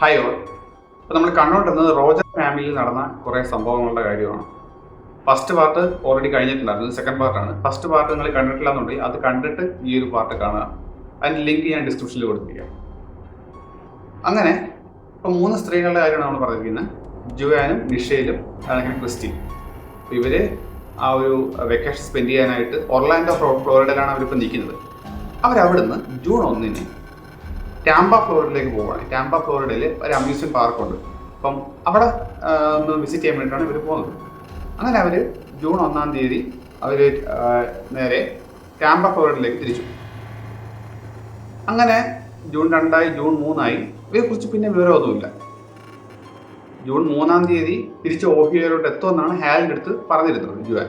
Hi all അപ്പോൾ നമ്മൾ കണ്ടുകൊണ്ടിരുന്നത് Roger ഫാമിലിയിൽ നടന്ന കുറേ സംഭവങ്ങളുടെ കാര്യമാണ്. ഫസ്റ്റ് പാർട്ട് ഓൾറെഡി കഴിഞ്ഞിട്ടുണ്ടായിരുന്നു. സെക്കൻഡ് പാർട്ടാണ് ഫസ്റ്റ് പാർട്ട് നിങ്ങൾ കണ്ടിട്ടില്ല എന്നുണ്ടെങ്കിൽ അത് കണ്ടിട്ട് ഈ ഒരു പാർട്ട് കാണുക. അതിന്റെ ലിങ്ക് ഞാൻ ഡിസ്ക്രിപ്ഷനിൽ കൊടുത്തിരിക്കാം. അങ്ങനെ ഇപ്പോൾ മൂന്ന് സ്ത്രീകളുടെ കാര്യമാണ് നമ്മൾ പറഞ്ഞിരിക്കുന്നത്. ജുവാനും നിഷയിലും അല്ലെങ്കിൽ ക്രിസ്റ്റി ഇവർ ആ ഒരു വെക്കേഷൻ സ്പെൻഡ് ചെയ്യാനായിട്ട് ഒർലാൻഡോ ഫ്ലോ- ഫ്ലോറിഡയിലാണ് അവരിപ്പോൾ നിൽക്കുന്നത്. അവരവിടുന്ന് ജൂൺ ഒന്നിന് ടാമ്പ ഫ്ലോറിഡയിലേക്ക് പോവുകയാണ്. ടാമ്പ ഫ്ലോറിഡയിൽ ഒരു അമ്യൂസ്മെന്റ് പാർക്കുണ്ട് അപ്പം അവിടെ ഒന്ന് വിസിറ്റ് ചെയ്യാൻ വേണ്ടിയിട്ടാണ് ഇവർ പോകുന്നത്. അങ്ങനെ അവർ ജൂൺ ഒന്നാം തീയതി അവർ നേരെ ടാമ്പ ഫ്ലോറിഡയിലേക്ക് തിരിച്ചു. അങ്ങനെ ജൂൺ രണ്ടായി ജൂൺ മൂന്നായി ഇവരെക്കുറിച്ച് പിന്നെ വിവരമൊന്നുമില്ല. ജൂൺ മൂന്നാം തീയതി തിരിച്ച് ഓഹിയോയിലോട്ട് എത്തുമെന്നാണ് ഹാലിന്റെ അടുത്ത് പറഞ്ഞിരുന്നത് ജുവാൻ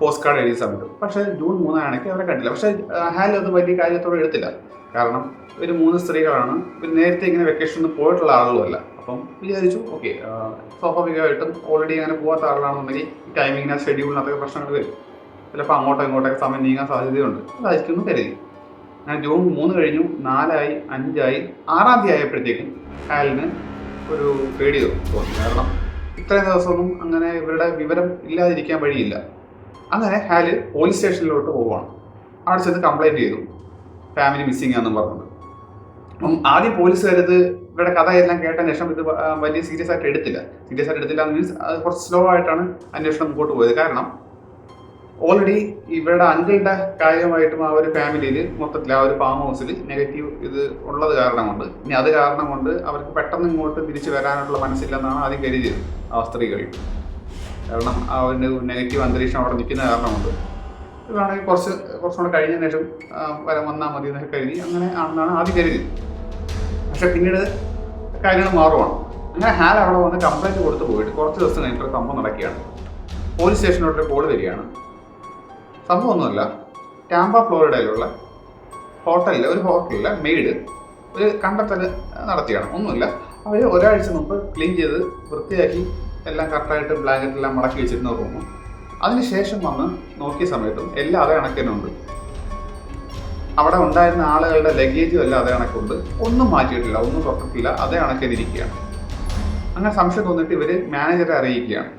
പോസ്റ്റ് കാർഡ് എഴുതിയ സമയത്ത്. പക്ഷേ ജൂൺ മൂന്നാണെങ്കിൽ അവരെ കണ്ടില്ല. പക്ഷേ ഹാലിൽ അത് വലിയ കാര്യത്തോടെ എടുത്തില്ല. കാരണം ഇവർ മൂന്ന് സ്ത്രീകളാണ്. പിന്നെ നേരത്തെ ഇങ്ങനെ വെക്കേഷനിൽ പോയിട്ടുള്ള ആളുകളുമല്ല അപ്പം വിചാരിച്ചു ഓക്കെ സ്വാഭാവികമായിട്ടും ഓൾറെഡി ഇങ്ങനെ പോകാത്ത ആളുകളാണെന്നുണ്ടെങ്കിൽ ടൈമിങ്ങിന് ഷെഡ്യൂളിനകത്തൊക്കെ പ്രശ്നങ്ങൾ വരും. ചിലപ്പോൾ അങ്ങോട്ടോ ഇങ്ങോട്ടൊക്കെ സമയം നീങ്ങാൻ സാധ്യതയുണ്ട്. അതായിരിക്കും എന്ന് കരുതി. ഞാൻ ജൂൺ മൂന്ന് കഴിഞ്ഞു നാലായി അഞ്ചായി ആറാം തീയതി ആയപ്പോഴത്തേക്കും ഹാലിന് ഒരു പേടി തോന്നി. കാരണം ഇത്രയും ദിവസമൊന്നും അങ്ങനെ ഇവരുടെ വിവരം ഇല്ലാതിരിക്കാൻ വഴിയില്ല. അങ്ങനെ ഹാൽ പോലീസ് സ്റ്റേഷനിലോട്ട് പോവുകയാണ്. അവിടെ ചെന്ന് കംപ്ലൈന്റ് ചെയ്തു. ഫാമിലി മിസ്സിംഗ് ആണെന്ന് പറഞ്ഞത് അപ്പം ആദ്യം പോലീസുകാരത് ഇവരുടെ കഥ എല്ലാം കേട്ട അന്വേഷണം ഇത് വലിയ സീരിയസ് ആയിട്ട് എടുത്തില്ല. സീരിയസ് ആയിട്ട് എടുത്തില്ല മീൻസ് അത് കുറച്ച് സ്ലോ ആയിട്ടാണ് അന്വേഷണം മുമ്പോട്ട് പോയത്. കാരണം ഓൾറെഡി ഇവരുടെ അങ്കിളുടെ കാര്യമായിട്ടും ആ ഒരു ഫാമിലിയിൽ മൊത്തത്തിൽ ആ ഒരു ഫാം ഹൗസിൽ നെഗറ്റീവ് ഇത് ഉള്ളത് കാരണം കൊണ്ട് ഇനി അത് കാരണം കൊണ്ട് അവർക്ക് പെട്ടെന്ന് ഇങ്ങോട്ട് തിരിച്ചു വരാനുള്ള മനസ്സില്ലെന്നാണ് ആദ്യം കരുതിയത് ആ സ്ത്രീകൾ. കാരണം ആ ഒരു നെഗറ്റീവ് അന്തരീക്ഷം അവിടെ നിൽക്കുന്ന കാരണം കൊണ്ട് ഇതാണെങ്കിൽ കുറച്ച് കുറച്ചുകൂടെ കഴിഞ്ഞതിന് ശേഷം വരെ വന്നാൽ മതി എന്നൊക്കെ കരുതി അങ്ങനെ ആണെന്നാണ് ആദ്യം കരുതിയത്. പക്ഷെ പിന്നീട് കാര്യങ്ങൾ മാറുവാണ്. അങ്ങനെ ഹാൽ അവിടെ വന്ന് കംപ്ലൈന്റ് കൊടുത്ത് പോയിട്ട് കുറച്ച് ദിവസം കഴിഞ്ഞിട്ട് സംഭവം നടക്കുകയാണ്. പോലീസ് സ്റ്റേഷനിലോട്ട് കോൾ വരികയാണ്. സംഭവമൊന്നുമല്ല. ടാമ്പ ഫ്ലോറിഡയിലുള്ള ഹോട്ടലിൽ ഒരു ഹോട്ടലിലെ മെയ്ഡ് ഒരു കണ്ടെത്തൽ നടത്തിയാണ്. ഒന്നുമില്ല. അവർ ഒരാഴ്ച മുമ്പ് ക്ലീൻ ചെയ്ത് വൃത്തിയാക്കി എല്ലാം കറക്റ്റായിട്ട് ബ്ലാങ്കറ്റ് എല്ലാം മടക്കി വെച്ചിരുന്ന റൂമും അതിനുശേഷം വന്ന് നോക്കിയ സമയത്തും എല്ലാം അതേ കണക്കിനുണ്ട് അവിടെ ഉണ്ടായിരുന്ന ആളുകളുടെ ലഗേജും എല്ലാം അതേ കണക്കുണ്ട്. ഒന്നും മാറ്റിയിട്ടില്ല ഒന്നും തൊട്ടിട്ടില്ല അതേ കണക്കിനിരിക്കുകയാണ് അങ്ങനെ സംശയം തോന്നിയിട്ട് ഇവർ മാനേജറെ അറിയിക്കുകയാണ്.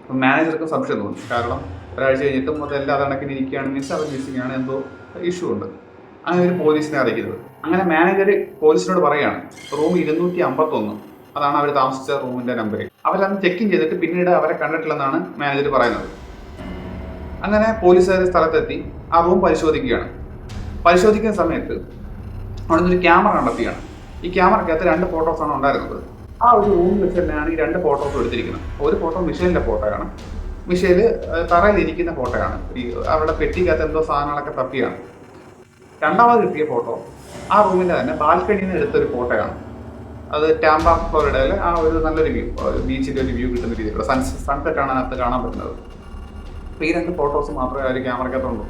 അപ്പം മാനേജർക്ക് സംശയം തോന്നി. കാരണം ഒരാഴ്ച കഴിഞ്ഞിട്ടും അതെല്ലാം അത് കണക്കിന് ഇരിക്കുകയാണ് മിസ് അവർ മിസ്സിംഗ് ആണ് എന്തോ ഇഷ്യൂ ഉണ്ട്. അങ്ങനെ ഒരു പോലീസിനെ അറിയിക്കുന്നത്. അങ്ങനെ മാനേജർ പോലീസിനോട് പറയാണ് റൂം ഇരുന്നൂറ്റി അമ്പത്തൊന്ന് അതാണ് അവർ താമസിച്ച റൂമിന്റെ നമ്പർ അവരന്ന് ചെക്കിൻ ചെയ്തിട്ട് പിന്നീട് അവരെ കണ്ടിട്ടില്ലെന്നാണ് മാനേജർ പറയുന്നത്. അങ്ങനെ പോലീസുകാർ സ്ഥലത്തെത്തി ആ റൂം പരിശോധിക്കുകയാണ്. പരിശോധിക്കുന്ന സമയത്ത് അവിടെ ഒരു ക്യാമറ കണ്ടെത്തിയാണ്. ഈ ക്യാമറക്കകത്ത് രണ്ട് ഫോട്ടോസാണ് ഉണ്ടായിരുന്നത്. ആ ഒരു റൂമിൽ വെച്ച് തന്നെയാണ് ഈ രണ്ട് ഫോട്ടോസ് എടുത്തിരിക്കുന്നത്. ഒരു ഫോട്ടോ മിഷേലിന്റെ ഫോട്ടോയാണ് മിഷേൽ തറയിലിരിക്കുന്ന ഫോട്ടോയാണ് ഈ അവരുടെ പെട്ടിക്കകത്ത് എന്തോ സാധനങ്ങളൊക്കെ തപ്പിയാണ്. രണ്ടാമത് കിട്ടിയ ഫോട്ടോ ആ റൂമിന്റെ തന്നെ ബാൽക്കണിയിൽ നിന്ന് എടുത്തൊരു ഫോട്ടോയാണ് അത് ടാമ്പ ഫ്ലോറിഡയിലെ ആ ഒരു നല്ലൊരു വ്യൂ ബീച്ചിന്റെ ഒരു വ്യൂ കിട്ടുന്ന രീതിയിലുള്ള സൺ സൺസെറ്റ് ആണ് അതിനകത്ത് കാണാൻ പറ്റുന്നത്. അപ്പോൾ ഈ രണ്ട് ഫോട്ടോസ് മാത്രമേ ആ ഒരു ക്യാമറയ്ക്കകത്തുള്ളൂ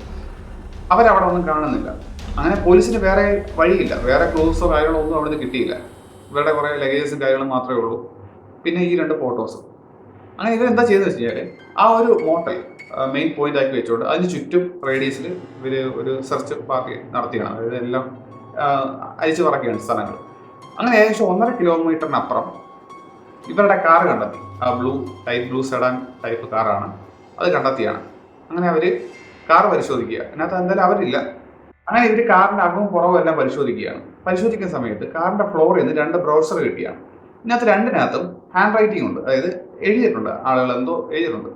അവരവിടെ ഒന്നും കാണുന്നില്ല. അങ്ങനെ പോലീസിന് വേറെ വഴിയില്ല. വേറെ ക്ലോസോ കാര്യങ്ങളോ ഒന്നും അവിടുന്ന് കിട്ടിയില്ല. ഇവരുടെ കുറേ ലഗേജസും കാര്യങ്ങളും മാത്രമേ ഉള്ളൂ. പിന്നെ ഈ രണ്ട് ഫോട്ടോസ് അങ്ങനെ ഇവരെന്താ ചെയ്തെന്ന് വെച്ച് കഴിഞ്ഞാൽ ആ ഒരു മോട്ടൽ മെയിൻ പോയിന്റ് ആക്കി വെച്ചോണ്ട് അതിന് ചുറ്റും റേഡിയസിൽ ഇവർ ഒരു സെർച്ച് പാർട്ടി നടത്തിയാണ്. അതായത് എല്ലാം അരിച്ചു പറക്കുകയാണ് സ്ഥലങ്ങൾ. അങ്ങനെ ഏകദേശം ഒന്നര കിലോമീറ്ററിനപ്പുറം ഇവരുടെ കാർ കണ്ടെത്തി. ആ blue type blue sedan type കാറാണ് അത് കണ്ടെത്തിയാണ്. അങ്ങനെ അവർ കാർ പരിശോധിക്കുക. അതിനകത്ത് എന്തായാലും അവരില്ല. അങ്ങനെ ഇവർ കാറിന്റെ അകവും പുറവും എല്ലാം പരിശോധിക്കുകയാണ്. പരിശോധിക്കുന്ന സമയത്ത് കാറിന്റെ ഫ്ലോറിൽ നിന്ന് രണ്ട് ബ്രൗസർ കിട്ടിയാണ്. ഇതിനകത്ത് രണ്ടിനകത്തും ഹാൻഡ് റൈറ്റിംഗ് ഉണ്ട്. അതായത് എഴുതിയിട്ടുണ്ട് ആളുകൾ എന്തോ എഴുതിയിട്ടുണ്ട്.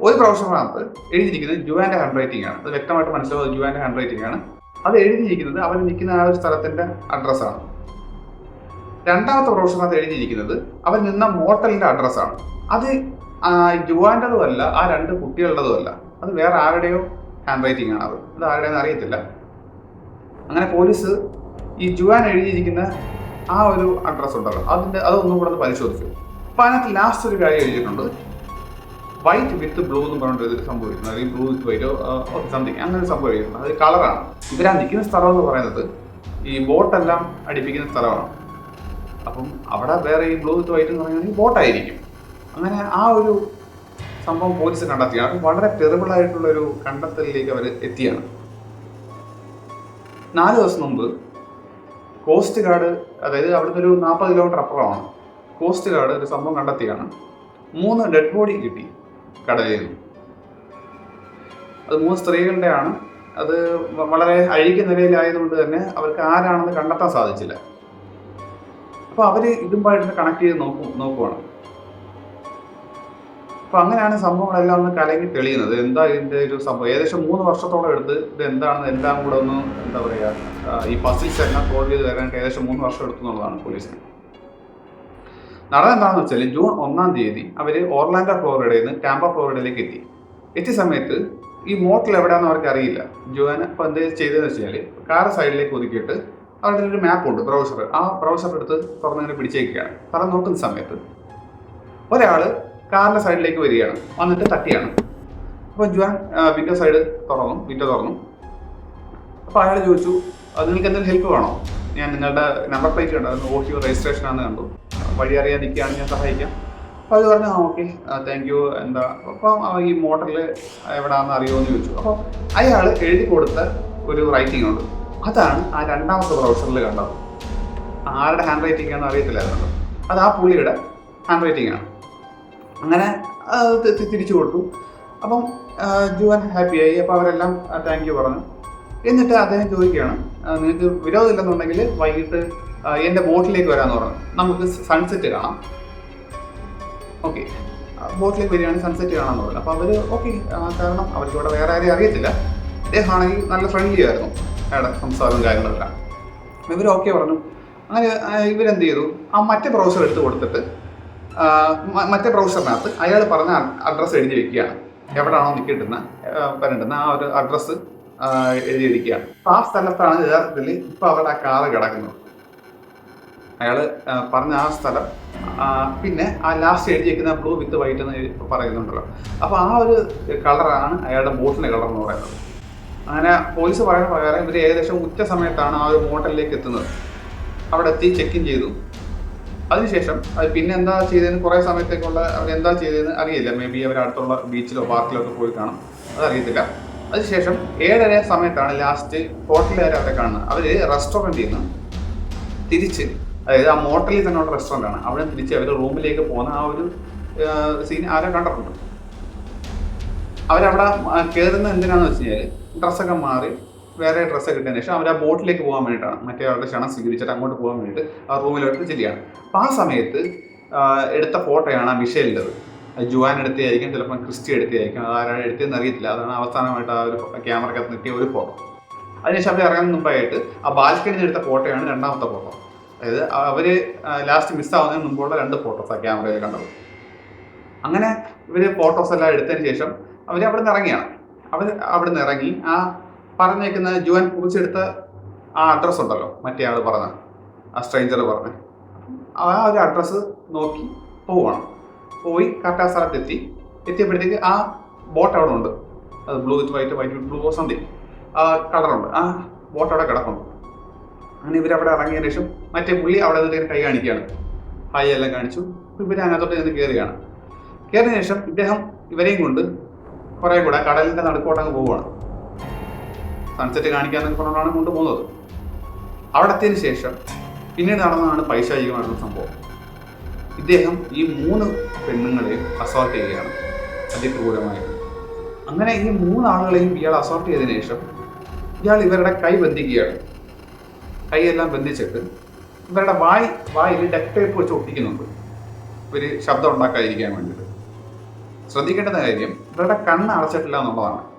ഒരു ബ്രൗസറിനകത്ത് എഴുതിയിരിക്കുന്നത് ജുവാന്റെ ഹാൻഡ് റൈറ്റിംഗ് ആണ്. അത് വ്യക്തമായിട്ട് മനസ്സിലാവുന്നത് ജുവാന്റെ ഹാൻഡ് റൈറ്റിംഗ് ആണ്. അത് എഴുതിയിരിക്കുന്നത് അവർ നിൽക്കുന്ന ആ ഒരു സ്ഥലത്തിന്റെ അഡ്രസ്സാണ് രണ്ടാമത്തെ ബ്രൗസറിനകത്ത് എഴുതിയിരിക്കുന്നത് അവർ നിന്ന മോട്ടലിന്റെ അഡ്രസ്സാണ് അത് ജുവാന്റെതുമല്ല ആ രണ്ട് കുട്ടികളുടേതുമല്ല. അത് വേറെ ആരുടെയോ ഹാൻഡ് റൈറ്റിംഗ് ആണ് അത്. അത് ആരുടെയെന്ന് അറിയത്തില്ല. അങ്ങനെ പോലീസ് ഈ ജുവാൻ എഴുതിയിരിക്കുന്ന ആ ഒരു അഡ്രസ്സ് ഉണ്ടല്ലോ അതിന്റെ അതൊന്നും കൂടെ ഒന്ന് പരിശോധിച്ചു അപ്പൊ അതിനകത്ത് ലാസ്റ്റ് ഒരു കാര്യം എഴുതിയിട്ടുണ്ട്. വൈറ്റ് വിത്ത് ബ്ലൂ എന്ന് പറഞ്ഞിട്ട് സംഭവിക്കുന്നത് അല്ലെങ്കിൽ ബ്ലൂ വിത്ത് വൈറ്റോ സംതിങ് അങ്ങനെ ഒരു സംഭവം എഴുതിയിട്ടുണ്ട്. അത് കളറാണ് ഇവരാ നിൽക്കുന്ന സ്ഥലം എന്ന് പറയുന്നത് ഈ ബോട്ടെല്ലാം അടിപ്പിക്കുന്ന സ്ഥലമാണ്. അപ്പം അവിടെ വേറെ ഈ ബ്ലൂ വിത്ത് വൈറ്റ് എന്ന് പറയുകയാണെങ്കിൽ ബോട്ടായിരിക്കും അങ്ങനെ ആ ഒരു സംഭവം പോലീസ് കണ്ടെത്തിയാണ് വളരെ ടെറിബിൾ ആയിട്ടുള്ള ഒരു കണ്ടെത്തലിലേക്ക് അവർ എത്തിയാണ്. നാല് ദിവസം മുമ്പ് കോസ്റ്റ് ഗാർഡ് അതായത് അവിടുന്ന് ഒരു നാൽപ്പത് കിലോമീറ്റർ അപ്പുറമാണ്. കോസ്റ്റ് ഗാർഡ് ഒരു സംഭവം കണ്ടെത്തിയാണ്. മൂന്ന് ഡെഡ് ബോഡി കിട്ടി കടലിൽ നിന്ന്. അത് മൂന്ന് സ്ത്രീകളുടെയാണ്. അത് വളരെ അഴുകിയ നിലയിലായതുകൊണ്ട് തന്നെ അവർക്ക് ആരാണെന്ന് കണ്ടെത്താൻ സാധിച്ചില്ല. അപ്പോൾ അവർ ഇതുമായിട്ട് കണക്ട് ചെയ്ത് നോക്കും നോക്കുവാണ്. അപ്പോൾ അങ്ങനെയാണ് സംഭവങ്ങളെല്ലാം ഒന്ന് കലങ്ങി തെളിയുന്നത്. എന്താ ഇതിന്റെ ഒരു സംഭവം? ഏകദേശം മൂന്ന് വർഷത്തോളം എടുത്ത് ഇത് എന്താണെന്ന് എല്ലാം കൂടെ ഒന്ന് എന്താ പറയുക ഈ പസിൽസ് എല്ലാം സോൾവ് ചെയ്ത് ഏകദേശം മൂന്ന് വർഷം എടുത്തു എന്നുള്ളതാണ് പോലീസിന് നടന്നെന്താണെന്ന് വെച്ചാൽ ജൂൺ ഒന്നാം തീയതി അവർ ഓർലാൻഡോ ഫ്ലോറിഡയിൽ നിന്ന് ടാമ്പ ഫ്ലോറിഡയിലേക്ക് എത്തി. എത്തിയ സമയത്ത് ഈ മോട്ടിൽ എവിടെയാണെന്ന് അവർക്ക് അറിയില്ല. ജോന ഇപ്പോൾ എന്ത് ചെയ്തതെന്ന് വെച്ചാൽ കാർ സൈഡിലേക്ക് ഒതുക്കിയിട്ട് അവരുടെ ഒരു മാപ്പ് ഉണ്ട് ബ്രൗസർ ആ ബ്രൗസർ എടുത്ത് തുറന്നിങ്ങനെ പിടിച്ചേക്കുകയാണ്. കാരണം നോക്കുന്ന സമയത്ത് ഒരാൾ കാറിന്റെ സൈഡിലേക്ക് വരികയാണ്. വന്നിട്ട് തട്ടിയാണ്. അപ്പോൾ ജുവാൻ വിൻഡോ സൈഡ് തുറന്നു. വിൻഡോ തുറന്നു. അപ്പോൾ അയാൾ ചോദിച്ചു അത് നിങ്ങൾക്ക് എന്തെങ്കിലും ഹെൽപ്പ് വേണോ? ഞാൻ നിങ്ങളുടെ നമ്പർ പ്ലേറ്റ് ഉണ്ടായിരുന്നു അത് യു രജിസ്ട്രേഷൻ ആണെന്ന് കണ്ടു. വഴി അറിയാൻ നിൽക്കുകയാണ് ഞാൻ സഹായിക്കാം. അപ്പോൾ അത് പറഞ്ഞു ആ ഓക്കെ താങ്ക് യു എന്താ? അപ്പം ഈ മോട്ടറിൽ എവിടെയാണെന്ന് അറിയുമോ എന്ന് ചോദിച്ചു. അപ്പോൾ അയാൾ എഴുതി കൊടുത്ത ഒരു റൈറ്റിംഗ് ഉണ്ട്. അതാണ് ആ രണ്ടാമത്തെ ബ്രൗസറിൽ കണ്ടത്. ആരുടെ ഹാൻഡ് റൈറ്റിംഗ് ആണെന്ന് അറിയത്തില്ലായിരുന്നു. അത് ആ പുള്ളിയുടെ ഹാൻഡ് റൈറ്റിംഗ് ആണ്. അങ്ങനെ തിരിച്ചു കൊടുത്തു. അപ്പം ജുവൻ ഹാപ്പിയായി. അപ്പോൾ അവരെല്ലാം താങ്ക് യു പറഞ്ഞു. എന്നിട്ട് അദ്ദേഹം ചോദിക്കുകയാണ് നിങ്ങൾക്ക് വിരോധമില്ലെന്നുണ്ടെങ്കിൽ വൈകിട്ട് എന്റെ ബോട്ടിലേക്ക് വരാമെന്ന് പറഞ്ഞു. നമുക്ക് സൺസെറ്റ് കാണാം. ഓക്കെ ബോട്ടിലേക്ക് വരികയാണെങ്കിൽ സൺസെറ്റ് കാണാമെന്ന് പറഞ്ഞു. അപ്പോൾ അവർ ഓക്കെ കാരണം അവർക്ക് ഇവിടെ വേറെ ആരെയും അറിയത്തില്ല. അദ്ദേഹമാണെങ്കിൽ നല്ല ഫ്രണ്ട്ലി ആയിരുന്നു. അയാളുടെ സംസാരവും കാര്യങ്ങളെല്ലാം. ഇവർ ഓക്കെ പറഞ്ഞു. അങ്ങനെ ഇവരെന്ത് ചെയ്തു? ആ മറ്റേ ബ്രൗസർ എടുത്ത് കൊടുത്തിട്ട് മറ്റേ ബ്രൗസറിനകത്ത് അയാൾ പറഞ്ഞ അഡ്രസ്സ് എഴുതി വെക്കുകയാണ് എവിടെയാണോ നിൽക്കിട്ടുന്ന വരണ്ടുന്ന ആ ഒരു അഡ്രസ്സ് എഴുതി വെക്കുകയാണ് അപ്പോൾ ആ സ്ഥലത്താണ് യഥാർത്ഥത്തിൽ ഇപ്പോൾ അവരുടെ ആ കാറ് കിടക്കുന്നത്. അയാൾ പറഞ്ഞ ആ സ്ഥലം പിന്നെ ആ ലാസ്റ്റ് എഴുതി വെക്കുന്ന ബ്ലൂ വിത്ത് വൈറ്റ് എന്ന് പറയുന്നുണ്ടല്ലോ. അപ്പോൾ ആ ഒരു കളറാണ് അയാളുടെ ബോട്ടിന്റെ കളർ എന്ന് പറയുന്നത്. അങ്ങനെ പോലീസ് പറയുന്ന പ്രകാരം ഇവർ ഏകദേശം ഉച്ച സമയത്താണ് ആ ഒരു മോട്ടലിലേക്ക് എത്തുന്നത്. അവിടെ എത്തി ചെക്ക് ചെയ്തു. അതിനുശേഷം അത് പിന്നെ എന്താ ചെയ്തതെന്ന് കുറേ സമയത്തേക്കുള്ള അവർ എന്താ ചെയ്തതെന്ന് അറിയില്ല. മേ ബി അവർ അടുത്തുള്ള ബീച്ചിലോ പാർക്കിലോ ഒക്കെ പോയി കാണും. അതറിയത്തില്ല അതിനുശേഷം ഏഴര സമയത്താണ് ലാസ്റ്റ് ഹോട്ടലുകാർ അവരെ കാണുന്നത്. അവർ റെസ്റ്റോറന്റിൽ നിന്ന് തിരിച്ച് അതായത് ആ മോട്ടലിൽ തന്നെയുള്ള റെസ്റ്റോറന്റ് ആണ്. അവിടെ തിരിച്ച് അവർ റൂമിലേക്ക് പോകുന്ന ആ ഒരു സീൻ ആരും കണ്ടിട്ടുണ്ട്? അവരവിടെ കയറുന്നത് എന്തിനാണെന്ന് വെച്ച് കഴിഞ്ഞാൽ ഡ്രസ്സൊക്കെ മാറി വേറെ ഡ്രസ്സ് കിട്ടിയതിന് ശേഷം അവർ ആ ബോട്ടിലേക്ക് പോകാൻ വേണ്ടിയിട്ടാണ്. മറ്റേ അവരുടെ ക്ഷണം സ്വീകരിച്ചിട്ട് അങ്ങോട്ട് പോകാൻ വേണ്ടിയിട്ട് ആ റൂമിലോട്ട് ചെല്ലുകയാണ്. അപ്പോൾ ആ സമയത്ത് എടുത്ത ഫോട്ടോയാണ് ആ മിഷേലിന്റെത്. ജുവാൻ എടുത്തതായിരിക്കും ചിലപ്പം ക്രിസ്റ്റി എടുത്തതായിരിക്കും. അത് ആരാണ് എടുത്തതെന്ന് അറിയത്തില്ല. അതാണ് അവസാനമായിട്ട് ആ ഒരു ക്യാമറക്കകത്ത് കിട്ടിയ ഒരു ഫോട്ടോ അതിനുശേഷം അവർ ഇറങ്ങുന്ന മുമ്പായിട്ട് ആ ബാൽക്കണിയിൽ എടുത്ത ഫോട്ടോയാണ് രണ്ടാമത്തെ ഫോട്ടോ അതായത് അവർ ലാസ്റ്റ് മിസ്സാവുന്നതിന് മുമ്പുള്ള രണ്ട് ഫോട്ടോസ് ആ ക്യാമറയിൽ കണ്ടത്. അങ്ങനെ ഇവർ ഫോട്ടോസ് എല്ലാം എടുത്തതിന് ശേഷം അവർ അവിടെ നിന്ന് ഇറങ്ങിയാണ് അവർ അവിടെ നിന്ന് ഇറങ്ങി ആ പറഞ്ഞേക്കുന്ന ജുവൻ കുറിച്ചെടുത്ത ആ അഡ്രസ് ഉണ്ടല്ലോ. മറ്റേ ആൾ പറഞ്ഞ ആ സ്ട്രേഞ്ചർ പറഞ്ഞ. ആ ഒരു അഡ്രസ്സ് നോക്കി പോവാണ്. പോയി കറക്റ്റ് ആ സ്ഥലത്തെത്തി. എത്തിയപ്പോഴത്തേക്ക് ആ ബോട്ട് അവിടെ ഉണ്ട്. അത് blue with white white blue something ആ കളറുണ്ട് ആ ബോട്ട് അവിടെ കിടപ്പുണ്ട്. അങ്ങനെ ഇവരവിടെ ഇറങ്ങിയതിന് ശേഷം മറ്റേ പുള്ളി അവിടെ നിന്ന് കൈ കാണിക്കുകയാണ്. ഹായ് എല്ലാം കാണിച്ചു. ഇവർ അതിനകത്തോട്ട് നിന്ന് കയറുകയാണ്. കയറിയ ശേഷം ഇദ്ദേഹം ഇവരെയും കൊണ്ട് കുറേ കൂടെ കടലിന്റെ നടുക്കോട്ടങ്ങ് പോവുകയാണ്. സൺസെറ്റ് കാണിക്കാന്നൊക്കെ പറഞ്ഞാണ് കൊണ്ട് പോകുന്നത്. അവിടെ ശേഷം പിന്നീട് നടന്നതാണ് പൈശാചികമായിട്ടുള്ള സംഭവം. ഇദ്ദേഹം ഈ മൂന്ന് പെണ്ണുങ്ങളെയും അസോർട്ട് ചെയ്യുകയാണ്. അതിക്രൂരമായി. അങ്ങനെ ഈ മൂന്ന് ആളുകളെയും ഇയാൾ അസോർട്ട് ചെയ്തതിനു ശേഷം ഇയാൾ ഇവരുടെ കൈ ബന്ധിക്കുകയാണ്. കൈയെല്ലാം ബന്ധിച്ചിട്ട് ഇവരുടെ വായി വായിൽ ഡെക് ടേപ്പ് വെച്ച് ഒട്ടിക്കുന്നുണ്ട്. ഒരു ശബ്ദം ഉണ്ടാക്കാതിരിക്കാൻ വേണ്ടിയിട്ട്. ശ്രദ്ധിക്കേണ്ടുന്ന കാര്യം ഇവരുടെ കണ്ണ് അടച്ചിട്ടില്ല എന്നുള്ളതാണ്.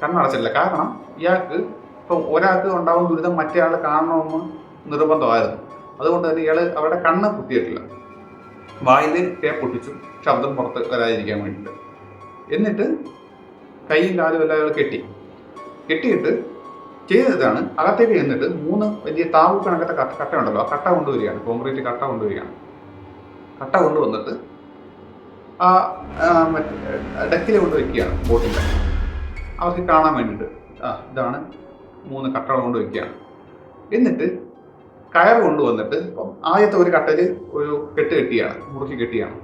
കണ്ണ് അടച്ചിട്ടില്ല കാരണം ഇയാൾക്ക് ഇപ്പം ഒരാൾക്ക് ഉണ്ടാകുന്ന ദുരിതം മറ്റേ ആൾ കാണണമെന്ന് നിർബന്ധമായിരുന്നു. അതുകൊണ്ട് തന്നെ ഇയാൾ അവരുടെ കണ്ണ് കുത്തിയിട്ടില്ല വായിൽ ടേപ്പ് ഒട്ടിച്ചു ശബ്ദം പുറത്ത് വരാതിരിക്കാൻ വേണ്ടിയിട്ട്. എന്നിട്ട് കൈയും കാലും എല്ലാം അയാൾ കെട്ടി. കെട്ടിയിട്ട് ചെയ്തതാണ് അകത്തേക്ക് ചെന്നിട്ട് മൂന്ന് വലിയ താവു കണക്കത്തെ കട്ട ഉണ്ടല്ലോ ആ കട്ട കൊണ്ടുവരികയാണ്. കോൺക്രീറ്റ് കട്ട കൊണ്ടുവരികയാണ്. കട്ട കൊണ്ടുവന്നിട്ട് ആ ഡെക്കിൽ കൊണ്ട് വെക്കുകയാണ് ബോട്ടിന്റെ അവർക്ക് കാണാൻ വേണ്ടിയിട്ട്. ആ ഇതാണ് മൂന്ന് കട്ടകൾ കൊണ്ട് വെക്കുകയാണ്. എന്നിട്ട് കയർ കൊണ്ടുവന്നിട്ട് ഇപ്പം ആദ്യത്തെ ഒരു കട്ടയിൽ ഒരു കെട്ട് കെട്ടിയാണ് മുറുക്കി കെട്ടിയാണ്.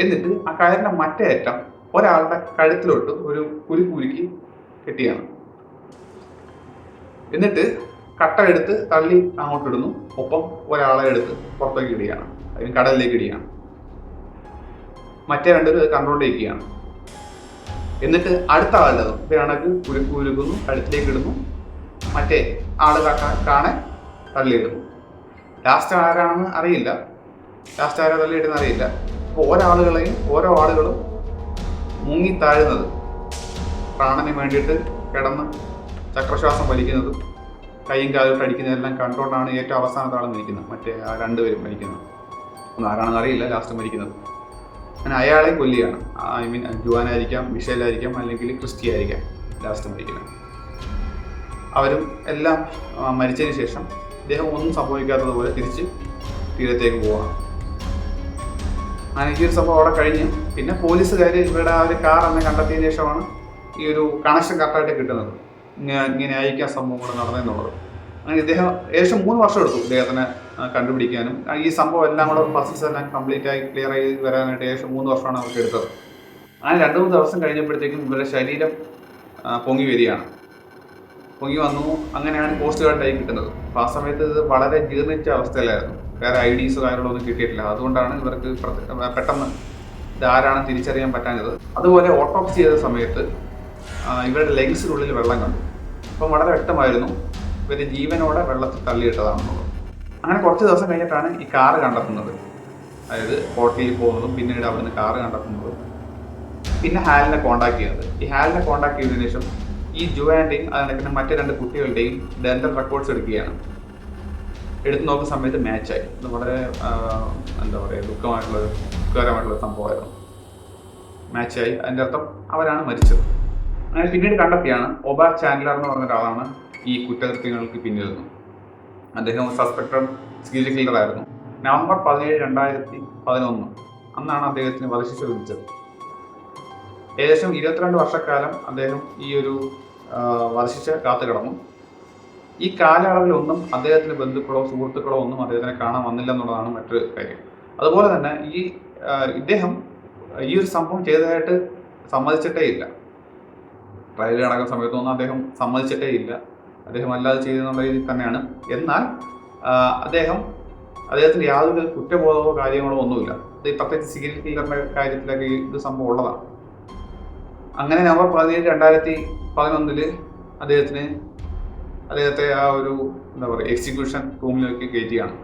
എന്നിട്ട് ആ കയറിന്റെ മറ്റേ അറ്റം ഒരാളുടെ കഴുത്തിലോട്ട് ഒരു കുരു കുരുക്കി കെട്ടിയാണ്. എന്നിട്ട് കട്ട എടുത്ത് തള്ളി അങ്ങോട്ട് ഇടുന്നു. ഒപ്പം ഒരാളെ എടുത്ത് പുറത്തേക്ക് ഇടുകയാണ്. അതിന് കടലിലേക്ക് ഇടുകയാണ്. മറ്റേ രണ്ടുപേരും അത് കണ്ടുകൊണ്ടിരിക്കുകയാണ് എന്നിട്ട് അടുത്ത ആളുടെ പിണക്ക് ഉരുക്ക് ഉരുക്കുന്നു കഴുത്തിലേക്ക് ഇടുന്നു. മറ്റേ ആൾ കാണെ തള്ളിയിടുന്നു. ലാസ്റ്റ് ആരാണെന്ന് അറിയില്ല. ലാസ്റ്റ് ആരാ തള്ളിയിടുന്ന അറിയില്ല. അപ്പോൾ ഓരോ ഓരോ ആളുകളും മുങ്ങി താഴുന്നത് പ്രാണന് വേണ്ടിയിട്ട് കിടന്ന് ചക്രശ്വാസം വലിക്കുന്നതും കൈയും കാലും അടിക്കുന്നതെല്ലാം കണ്ടുകൊണ്ടാണ് ഏറ്റവും അവസാനത്തെ മരിക്കുന്നത്. മറ്റേ ആ രണ്ടുപേരും മരിക്കുന്നത്. ഒന്ന് ആരാണെന്ന് അറിയില്ല ലാസ്റ്റ് മരിക്കുന്നത്. അങ്ങനെ അയാളെ കൊല്ലുകയാണ് ഐ മീൻ ജുവാനായിരിക്കാം മിഷേലായിരിക്കാം അല്ലെങ്കിൽ ക്രിസ്റ്റി ആയിരിക്കാം ലാസ്റ്റ് മരിക്കുന്നത് അവരും എല്ലാം മരിച്ചതിന് ശേഷം അദ്ദേഹം ഒന്നും സംഭവിക്കാത്തതുപോലെ തിരിച്ച് തീരത്തേക്ക് പോവാണ്. അങ്ങനെ ഈ ഒരു സംഭവം അവിടെ കഴിഞ്ഞ് പിന്നെ പോലീസുകാർ ഇവരുടെ ആ ഒരു കാർ അന്ന് കണ്ടെത്തിയതിന് ശേഷമാണ് ഈ ഒരു കണക്ഷൻ കറക്റ്റായിട്ട് കിട്ടുന്നത്. ഇങ്ങനെ ഇങ്ങനെ സംഭവം കൂടെ നടന്നെന്നുള്ളത് അങ്ങനെ ഇദ്ദേഹം ഏകദേശം മൂന്ന് വർഷം എടുത്തു ഇദ്ദേഹത്തിനെ കണ്ടുപിടിക്കാനും. ഈ സംഭവം എല്ലാം കൂടെ പസിൽസ് എല്ലാം കംപ്ലീറ്റ് ആയി ക്ലിയർ ആയി വരാനായിട്ട് ഏകദേശം മൂന്ന് വർഷമാണ് അവർക്ക് എടുത്തത്. ആ രണ്ട് മൂന്ന് ദിവസം കഴിഞ്ഞപ്പോഴത്തേക്കും ഇവരുടെ ശരീരം പൊങ്ങി വരികയാണ്. പൊങ്ങി വന്നു. അങ്ങനെയാണ് പോസ്റ്റ് കാർഡായി കിട്ടുന്നത്. അപ്പോൾ ആ സമയത്ത് ഇത് വളരെ ജീർണിച്ച അവസ്ഥയിലായിരുന്നു. വേറെ ഐ ഡീസ് കാര്യങ്ങളോ ഒന്നും കിട്ടിയിട്ടില്ല. അതുകൊണ്ടാണ് ഇവർക്ക് പെട്ടെന്ന് ഇതാരാണ് തിരിച്ചറിയാൻ പറ്റാഞ്ഞത്. അതുപോലെ ഓട്ടോപ്സി ചെയ്ത സമയത്ത് ഇവരുടെ ലെഗ്സിനുള്ളിൽ വെള്ളം കണ്ടു. അപ്പം വളരെ വ്യക്തമായിരുന്നു ഇവർ ജീവനോടെ വെള്ളത്തിൽ തള്ളിയിട്ടതാണെന്നുള്ളത്. അങ്ങനെ കുറച്ച് ദിവസം കഴിഞ്ഞിട്ടാണ് ഈ കാറ് കണ്ടെത്തുന്നത്. അതായത് ഹോട്ടലിൽ പോകുന്നതും പിന്നീട് അവിടുന്ന് കാറ് കണ്ടെത്തുന്നതും. പിന്നെ ഹാലിനെ കോണ്ടാക്ട് ചെയ്യുന്നത്. ഈ ഹാലിനെ കോണ്ടാക്ട് ചെയ്തതിനു ശേഷം ഈ ജുവാന്റെയും അതിനൊക്കെ മറ്റു രണ്ട് കുട്ടികളുടെയും ഡെന്റൽ റെക്കോർഡ്സ് എടുക്കുകയാണ്. എടുത്തു നോക്കുന്ന സമയത്ത് മാച്ചായി ഇത് വളരെ എന്താ പറയുക ദുഃഖമായിട്ടുള്ള ദുഃഖകരമായിട്ടുള്ള സംഭവമായിരുന്നു. മാച്ചായി അതിന്റെ അർത്ഥം അവരാണ് മരിച്ചത്. അങ്ങനെ പിന്നീട് കണ്ടെത്തിയാണ് ഒബാ ചാൻഡലർ എന്ന് പറഞ്ഞ ഒരാളാണ് ഈ കുറ്റകൃത്യങ്ങൾക്ക് പിന്നിൽ നിന്നും. അദ്ദേഹം സസ്പെക്ടഡ് സീരിയൽ കില്ലർ ആയിരുന്നു. നവംബർ പതിനേഴ് രണ്ടായിരത്തി പതിനൊന്ന്. അന്നാണ് അദ്ദേഹത്തിന് വധശിക്ഷ ലഭിച്ചത് ഏകദേശം ഇരുപത്തിരണ്ട് വർഷക്കാലം അദ്ദേഹം ഈ ഒരു വധശിക്ഷ കാത്തു കിടന്നു ഈ കാലയളവിലൊന്നും അദ്ദേഹത്തിന്റെ ബന്ധുക്കളോ സുഹൃത്തുക്കളോ ഒന്നും അദ്ദേഹത്തിനെ കാണാൻ വന്നില്ല എന്നുള്ളതാണ് മറ്റൊരു കാര്യം. അതുപോലെ തന്നെ ഈ ഇദ്ദേഹം ഈ ഒരു സംഭവം ചെയ്തതായിട്ട് സമ്മതിച്ചിട്ടേ ഇല്ല. ട്രയൽ നടക്കുന്ന സമയത്തൊന്നും അദ്ദേഹം സമ്മതിച്ചിട്ടേ ഇല്ല. അദ്ദേഹം അല്ലാതെ ചെയ്തെന്നുള്ള രീതിയിൽ തന്നെയാണ്. എന്നാൽ അദ്ദേഹം അദ്ദേഹത്തിന് യാതൊരു കുറ്റബോധമോ കാര്യങ്ങളോ ഒന്നുമില്ല. അത് പ്രത്യേകിച്ച് സീരിയൽ കാര്യത്തിലൊക്കെ ഇത് സംഭവം ഉള്ളതാണ്. അങ്ങനെ നവംബർ പതിനേഴ് രണ്ടായിരത്തി പതിനൊന്നിൽ അദ്ദേഹത്തിന് അദ്ദേഹത്തെ ആ ഒരു എന്താ പറയുക എക്സിക്യൂഷൻ റൂമിലേക്ക് കയറ്റിയാണ്.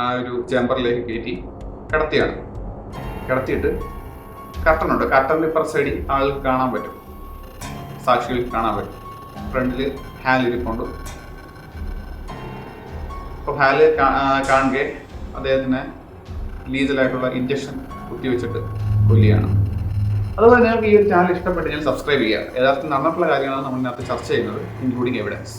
ആ ഒരു ചേമ്പറിലേക്ക് കയറ്റി കിടത്തിയാണ്. കിടത്തിയിട്ട് കർട്ടനുണ്ട്. കർട്ടന്റെ ഇപ്പുറ സൈഡിൽ ആൾക്ക് കാണാൻ പറ്റും. സാക്ഷികൾക്ക് കാണാൻ പറ്റും. ഫ്രണ്ടിൽ ഹാൽ ഇരിപ്പുണ്ട്. അപ്പോൾ ഹാൽ കാണുക. അദ്ദേഹത്തിന് ലീതലായിട്ടുള്ള ഇഞ്ചക്ഷൻ കുത്തിവെച്ചിട്ട് കൊല്ലിയാണ് അതുപോലെ നിങ്ങൾക്ക് ഈ ഒരു ചാനൽ ഇഷ്ടപ്പെട്ട് ഞാൻ സബ്സ്ക്രൈബ് ചെയ്യുക. യഥാർത്ഥത്തിൽ നടന്നിട്ടുള്ള കാര്യങ്ങളാണ് നമ്മൾ ഇതിനകത്ത് ചർച്ച ചെയ്യുന്നത് ഇൻക്ലൂഡിങ് എവിഡൻസ്